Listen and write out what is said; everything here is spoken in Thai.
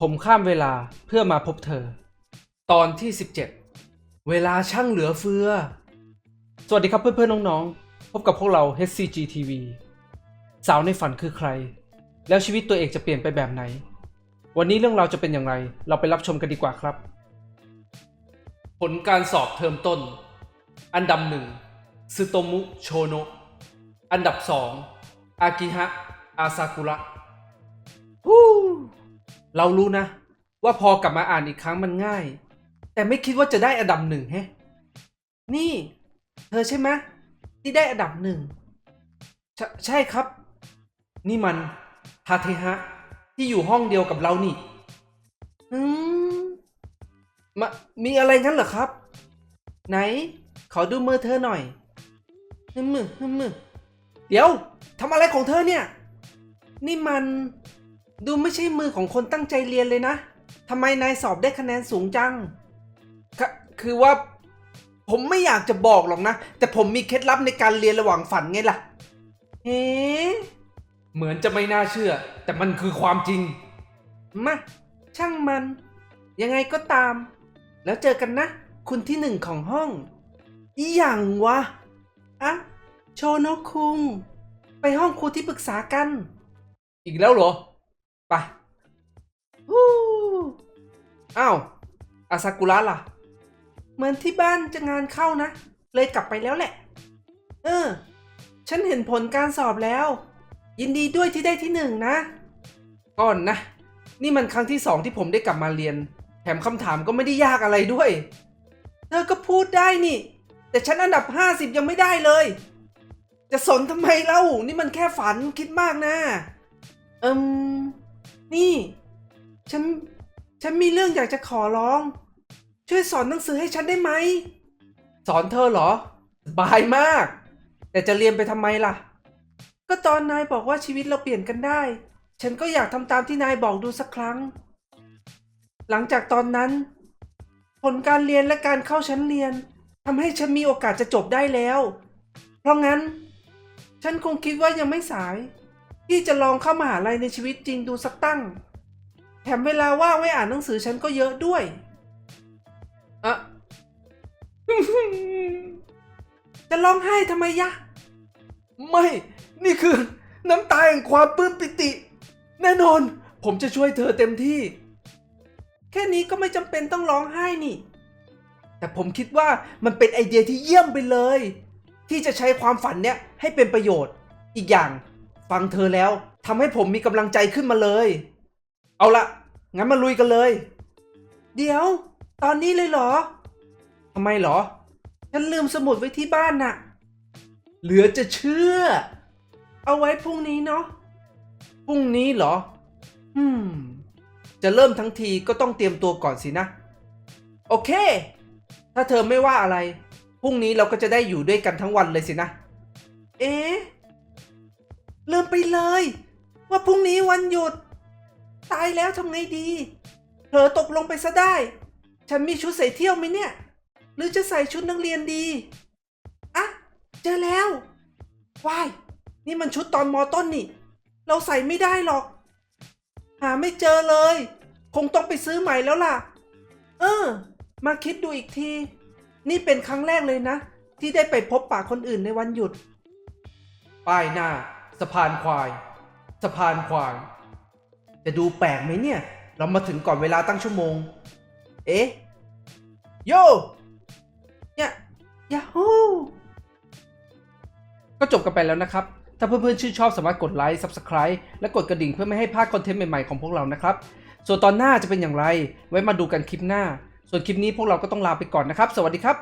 ผมข้ามเวลาเพื่อมาพบเธอ ตอนที่ 17 เวลาช่างเหลือเฟือ สวัสดีครับเพื่อนๆน้องๆ พบกับพวกเรา HCG TV สาวในฝันคือใคร แล้วชีวิตตัวเองจะเปลี่ยนไปแบบไหน วันนี้เรื่องราวจะเป็นอย่างไร เราไปรับชมกันดีกว่าครับ ผลการสอบเทอมต้น อันดับหนึ่งซึโตมุ โชโนะ อันดับสองอากิฮะ อาซากุระ เรารู้นะ ว่าพอกลับมาอ่านอีกครั้งมันง่าย แต่ไม่คิดว่าจะได้อันดับหนึ่งแฮะ นี่ เธอใช่ไหมที่ได้อันดับหนึ่งใชใช่ครับ นี่มันทาเทฮะ ที่อยู่ห้องเดียวกับเรานี่อืมมามีอะไรงั้นเหรอครับ ไหน ขอดูมือเธอหน่อยฮึมมือฮึมมือเดี๋ยวทำอะไรของเธอเนี่ย นี่มัน ดูไม่ใช่มือของคนตั้งใจเรียนเลยนะทำไมนายสอบได้คะแนนสูงจังคคือว่า ผมไม่อยากจะบอกหรอกนะ แต่ผมมีเคล็ดลับในการเรียนระหว่างฝันไงล่ะเฮ้เหมือนจะไม่น่าเชื่อ แต่มันคือความจริง มาช่างมัน ยังไงก็ตาม แล้วเจอกันนะ คุณที่หนึ่งของห้อง อีหยังวะอะโชโนะคุง ไปห้องครูที่ปรึกษากัน อีกแล้วเหรอ ไปฮู้อ้าวอาซากุระล่ะ เหมือนที่บ้านจะงานเข้านะ เลยกลับไปแล้วแหละ เออ ฉันเห็นผลการสอบแล้ว ยินดีด้วยที่ได้ที่หนึ่งนะ ก่อนนะ นี่มันครั้งที่สองที่ผมได้กลับมาเรียน แถมคำถามก็ไม่ได้ยากอะไรด้วย เธอก็พูดได้นี่ แต่ฉันอันดับ50ยังไม่ได้เลย จะสนทำไมเล่า นี่มันแค่ฝันคิดมากนะ เอิม นี่ ฉัน ฉันมีเรื่องอยากจะขอร้อง ช่วยสอนหนังสือให้ฉันได้ไหม สอนเธอเหรอ สบายมาก แต่จะเรียนไปทำไมล่ะ ก็ตอนนายบอกว่าชีวิตเราเปลี่ยนกันได้ ฉันก็อยากทำตามที่นายบอกดูสักครั้ง หลังจากตอนนั้น ผลการเรียนและการเข้าชั้นเรียนทำให้ฉันมีโอกาสจะจบได้แล้ว เพราะงั้น ฉันคงคิดว่ายังไม่สาย ที่จะลองเข้ามหาลัยในชีวิตจริงดูสักตั้ง แถมเวลาว่างไว้อ่านหนังสือฉันก็เยอะด้วยอะจะร้องไห้ทำไมยะ ไม่ นี่คือ น้ำตาแห่งความปลื้มปิติ แน่นอน ผมจะช่วยเธอเต็มที่ แค่นี้ก็ไม่จำเป็นต้องร้องไห้นี่ แต่ผมคิดว่ามันเป็นไอเดียที่เยี่ยมไปเลย ที่จะใช้ความฝันเนี้ยให้เป็นประโยชน์ อีกอย่าง ฟังเธอแล้วทำให้ผมมีกำลังใจขึ้นมาเลย เอาละงั้นมาลุยกันเลย เดี๋ยว ตอนนี้เลยเหรอทำไมเหรอ ฉันลืมสมุดไว้ที่บ้านน่ะ เหลือจะเชื่อ เอาไว้พรุ่งนี้เนาะพรุ่งนี้เหรอ อืม จะเริ่มทั้งทีก็ต้องเตรียมตัวก่อนสินะ โอเค ถ้าเธอไม่ว่าอะไร พรุ่งนี้เราก็จะได้อยู่ด้วยกันทั้งวันเลยสินะ เอ๊ะ ลืมไปเลย ว่าพรุ่งนี้วันหยุด ตายแล้วทำไงดีเผลอตกลงไปซะได้ ฉันมีชุดใส่เที่ยวไหมเนี่ย หรือจะใส่ชุดนักเรียนดีอะเจอแล้วว้ายนี่มันชุดตอนมอต้นนี่ เราใส่ไม่ได้หรอก หาไม่เจอเลย คงต้องไปซื้อใหม่แล้วล่ะ เออ มาคิดดูอีกที นี่เป็นครั้งแรกเลยนะ ที่ได้ไปพบปะคนอื่นในวันหยุดป้ายหน้า สะพานควาย สะพานควาย จะดูแปลกไหมเนี่ย เรามาถึงก่อนเวลาตั้งชั่วโมง เอ๊ะ โยยะยาฮูก็จบกันไปแล้วนะครับ ถ้าเพื่อนๆชื่นชอบสามารถกดไลค์ Subscribe และกดกระดิ่งเพื่อไม่ให้พลาดคอนเทนต์ใหม่ๆของพวกเรานะครับ ส่วนตอนหน้าจะเป็นอย่างไร ไว้มาดูกันคลิปหน้า ส่วนคลิปนี้พวกเราก็ต้องลาไปก่อนนะครับ สวัสดีครับ